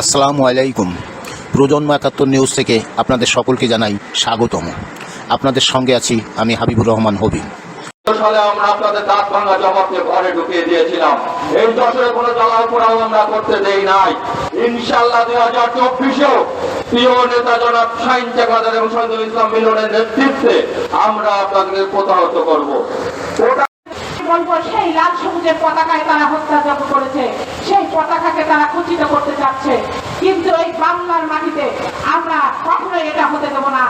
আসসালামু আলাইকুম। প্রজন্ম একাত্তর নিউজ থেকে আপনাদের সকলকে জানাই স্বাগতম। আপনাদের সঙ্গে আছি আমি হাবিবুর রহমান হবি। আমরা আপনাদের করতে দেই নাই। হাজার চব্বিশেও প্রিয় নেতা ইসলাম মিলনের নেতৃত্বে আমরা প্রতাহত করব। বলব, সেই লাল সবুজের পতাকায় তারা হত্যাযজ্ঞ করেছে। সেই পতাকাকে তারা কুচিত করতে চাচ্ছে। কিন্তু এই বাংলার মাটিতে আমরা কখনোই এটা হতে দেবো না।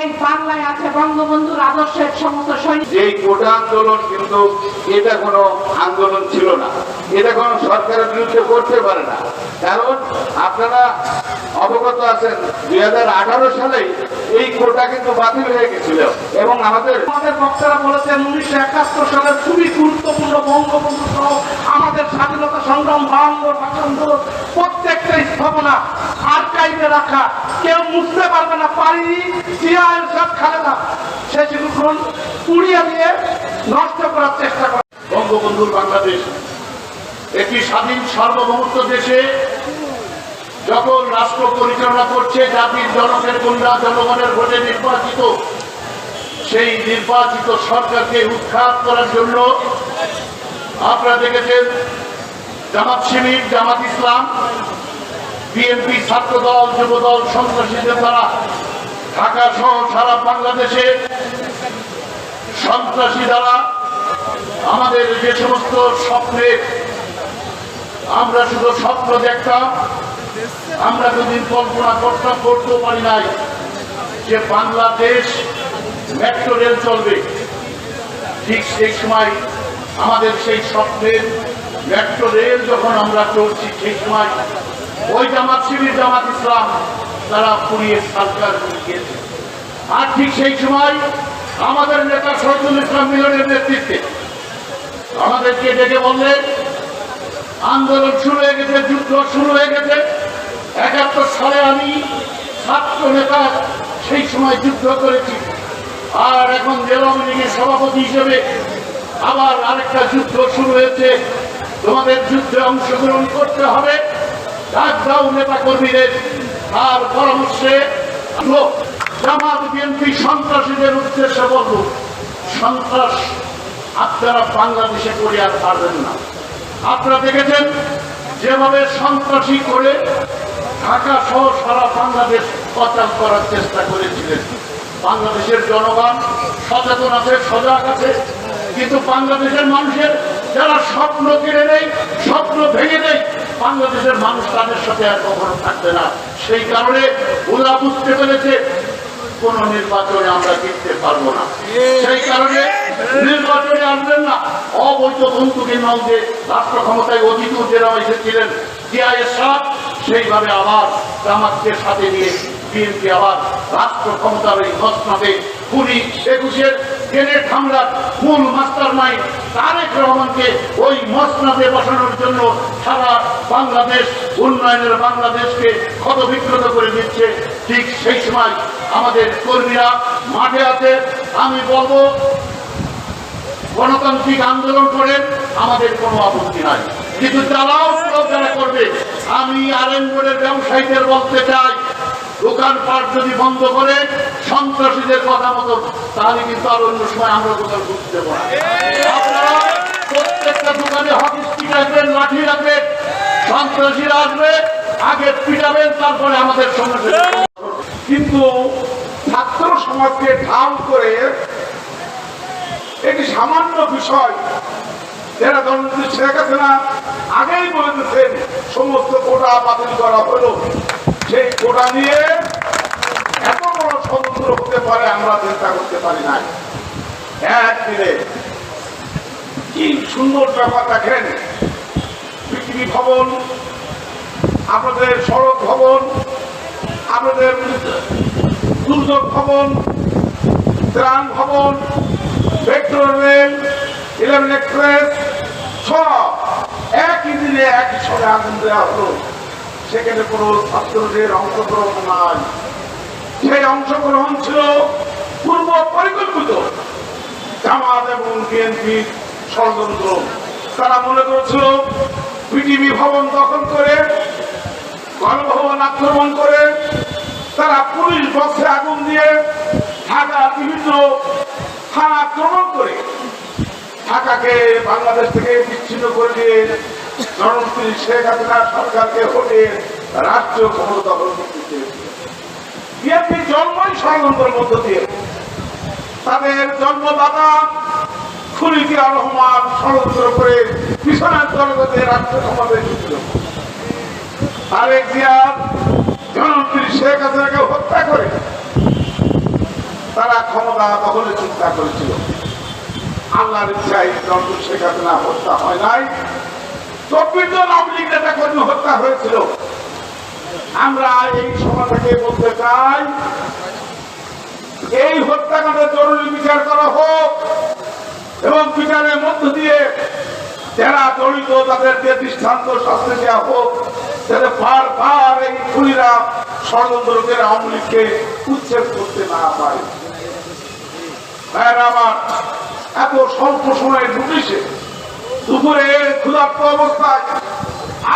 এই বাংলায় আছে বঙ্গবন্ধুর আদর্শের সমস্ত সৈনিক। যে কোটা আন্দোলন কিন্তু এটা কোনো আন্দোলন ছিল না। এটা কোনো সরকারের বিরুদ্ধে করতে পারে না। কারণ আপনারা অবগত আছেন দুই সালে এই কোটা কিন্তু বাতিল হয়ে গেছিল এবং আমাদের আমাদের বক্তারা বলেছেন উনিশশো একাত্তর সালের খুবই গুরুত্বপূর্ণ বঙ্গবন্ধু সহ আমাদের স্বাধীনতা সংগ্রাম বাংল প্রত্যেকটা স্থাপনা আর্কাইভে রাখা। কেউ মুছতে পারবে না, পারিনি সিআইয়ের সব খালেদা। সে সেগুলো পুড়িয়ে দিয়ে নষ্ট করার চেষ্টা করে। বঙ্গবন্ধুর বাংলাদেশ, একটি স্বাধীন সার্বভৌমত্ব দেশে যখন রাষ্ট্র পরিচালনা করছে, জাতির জনকের কন্যা জনগণের ভোটে নির্বাচিত, সেই নির্বাচিত সরকারকে উৎখাত করার জন্য আপনারা দেখেছেন জামাত শিবির, জামাত ইসলাম বিএনপি ছাত্রদল, যুবদল, সন্ত্রাসীদের দ্বারা ঢাকা সহ সারা বাংলাদেশে সন্ত্রাসী দ্বারা আমাদের যে সমস্ত স্বপ্নে আমরা শুধু স্বপ্ন দেখতাম, আমরা যদি কল্পনা করতাম, করতেও পারি নাই যে বাংলাদেশ মেট্রো রেল চলবে। ঠিক সেই সময় আমাদের সেই স্বপ্নের মেট্রো রেল যখন আমরা চলছি সেই সময় ওই জামাত শিবির, জামাত ইসলাম, তারা পুড়িয়ে সরকার গিয়েছে। আর ঠিক সেই সময় আমাদের নেতা শহীদুল ইসলাম মিলনের নেতৃত্বে আমাদেরকে ডেকে বললেন আন্দোলন শুরু হয়ে গেছে, যুদ্ধ শুরু হয়ে গেছে। একাত্তর সালে আমি ছাত্র নেতা, সেই সময় যুদ্ধ করেছি। আর এখন জেলা লীগের সভাপতি হিসেবে আবার আরেকটা যুদ্ধ শুরু হয়েছে। তোমাদের যুদ্ধে অংশগ্রহণ করতে হবে। নেতা তার সন্ত্রাসীদের উদ্দেশ্যে সন্ত্রাস আপনারা পারবেন না। আপনারা দেখেছেন, যেভাবে সন্ত্রাসী করে ঢাকা সহ সারা বাংলাদেশ অচল করার চেষ্টা করেছিলেন। বাংলাদেশের জনগণ সচেতন আছে, সজাগ আছে, কিন্তু বাংলাদেশের মানুষের যারা স্বপ্ন কেড়ে নেই স্বপ্ন ভেঙে নেই বাংলাদেশের মানুষ তাদের সাথে আর কখনো থাকবে না। সেই কারণে ওরা বুঝতে পেরেছে, কোন নির্বাচনে আমরা জিততে পারব না। সেই কারণে নির্বাচনে আসবেন না। অবৈধ বন্ধুকে নন্দে রাষ্ট্র ক্ষমতায় অতীত যারা এসেছিলেন সেইভাবে আবার জামাতকে সাথে নিয়ে বিএনপি আবার রাষ্ট্র ক্ষমতার এই ঘটনাতে খুনি একুশের ট্রেনের হামলার মূল মাস্টার মাইন্ড তারেক রহমানকে ওই মসনাদে বসানোর জন্য সারা বাংলাদেশ, উন্নয়নের বাংলাদেশকে ক্ষত বিক্রত করে দিচ্ছে। ঠিক সেই সময় আমাদের কর্মীরা মাঠে আছে। আমি বলব, গণতান্ত্রিক আন্দোলন করেন, আমাদের কোনো আপত্তি নাই। কিন্তু তারাও যারা করবে, আমি আরেনগড়ের ব্যবসায়ীদের বলতে চাই দোকানপাট যদি বন্ধ করে, সন্ত্রাসীদের কথা মতো, তাহলে কিন্তু আর অন্য সময় আমরা দোকান করতে প্রত্যেকটা দোকানে হকি স্টিক রাখবেন, লাঠি রাখবেন, সন্ত্রাসীরা আসবে, আগে পিটাবেন, তারপরে আমাদের সঙ্গে কিন্তু ছাত্র সমাজকে ঢাল করে একটি সামান্য বিষয়। যারা দলনেত্রী শেখ হাসিনা আগেই বলে দিচ্ছেন সমস্ত কোটা বাতিল করা হলো। সেই কোটা নিয়ে পারে আমরা চিন্তা করতে পারি নাই। এক দিনে কি সুন্দর ব্যাপার দেখেন? পৃথিবী ভবন, আপনাদের সড়ক ভবন, আপনাদের দুর্যোগ ভবন, ত্রাণ ভবন মেট্রো রেল ইলেভেন এক্সপ্রেস সব একই দিনে একই সঙ্গে আগুন দেওয়া হলো। সেখানে কোনো ছাত্রদের অংশগ্রহণ নাই। সেই অংশগ্রহণ ছিল পূর্ব পরিকল্পিত। জামাত এবং বিএনপির ষড়যন্ত্র। তারা মনে করেছিল পৃথিবী ভবন দখল করে, গণভবন আক্রমণ করে, তারা পুলিশ বক্সে আগুন দিয়ে ঢাকা বিভিন্ন থানা আক্রমণ করে। ঢাকাকে বাংলাদেশ থেকে বিচ্ছিন্ন করে দিয়ে জনপ্রতি শেখ হাসিনা সরকারকে হটে রাষ্ট্রীয় ক্ষমতা দখল করতে চেয়েছিল বিএনপি জন্মই ষড়যন্ত্রের মধ্য দিয়ে। তাদের জন্মদাতা খুলিজিয়া রহমান ষড়যন্ত্র করে পিছনের জনগণের রাষ্ট্র ক্ষমতা এসেছিল তারেক জিয়া জনপ্রতি শেখ হাসিনাকে হত্যা করে তারা ক্ষমতা দখলের চিন্তা করেছিল। আল্লাহর ইচ্ছায় জনপ্রতি শেখ হাসিনা হত্যা হয় নাই। চব্বিশ জন আওয়ামী নেতা কর্মী হত্যা হয়েছিল। আমরা এই সময় থেকে বলতে চাই, এই হত্যাকাণ্ডের জরুরি বিচার করা হোক এবং বিচারের মধ্য দিয়ে যারা জড়িত তাদেরকে দৃষ্টান্ত শাস্তি দেওয়া হোক, যাতে বারবার এই খুনিরা ষড়যন্ত্রকের আওয়ামী লীগকে উচ্ছেদ করতে না পারে। আমার, এত স্বল্প সময়ের নোটিশে দুপুরে ক্ষুধার্ত অবস্থায়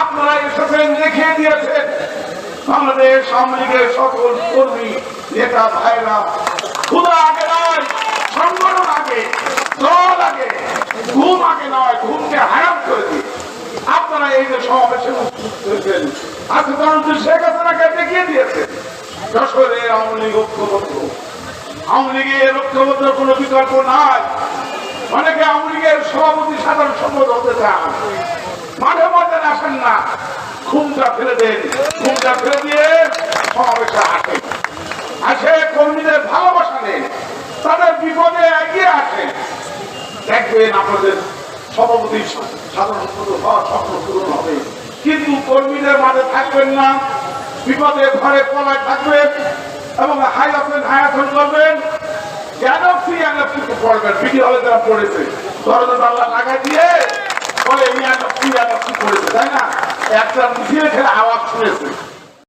আপনারা এসেছেন দেখিয়ে দিয়েছেন। আওয়ামী লীগের সকল কর্মী, নেতা, ভাইরা, ক্ষুধা আগে নয়, সংগঠন আগে, দল আগে, ঘুম আগে নয়, ঘুমকে হারাম করে দিয়ে আপনারা এই যে সমাবেশে উপস্থিত হয়েছেন, আজকে জনপ্রিয় শেখ হাসিনাকে দেখিয়ে দিয়েছেন। যশোরের আওয়ামী লীগ ঐক্যবদ্ধ। আওয়ামী লীগের ঐক্যবদ্ধ কোনো বিকল্প নাই। অনেকে আওয়ামী লীগের সভাপতি সাধারণ সম্পদ হতে চান। মাঠে ময়দানে আসেন না। ঘুমটা ফেলে দেন। ঘুমটা ফেলে দিয়ে সমাবেশে আসেন। আসে কর্মীদের ভালোবাসা নেন তাদের বিপদে এগিয়ে আসেন। দেখবেন আপনাদের সভাপতি সাধারণ হওয়ার স্বপ্ন পূরণ হবে। কিন্তু কর্মীদের মাঝে থাকবেন না। বিপদে ঘরে পলায় থাকবেন এবং হাই আসেন হাই আসেন করবেন। জ্ঞানক্সি জ্ঞানক্সি পড়বেন। ভিডিও হলে যারা পড়েছে, দরজা জানলা লাগাই দিয়ে বলে জ্ঞানক্সি জ্ঞানক্সি পড়েছে। তাই না? একটা মিছিলে খেলে আওয়াজ শুনেছে।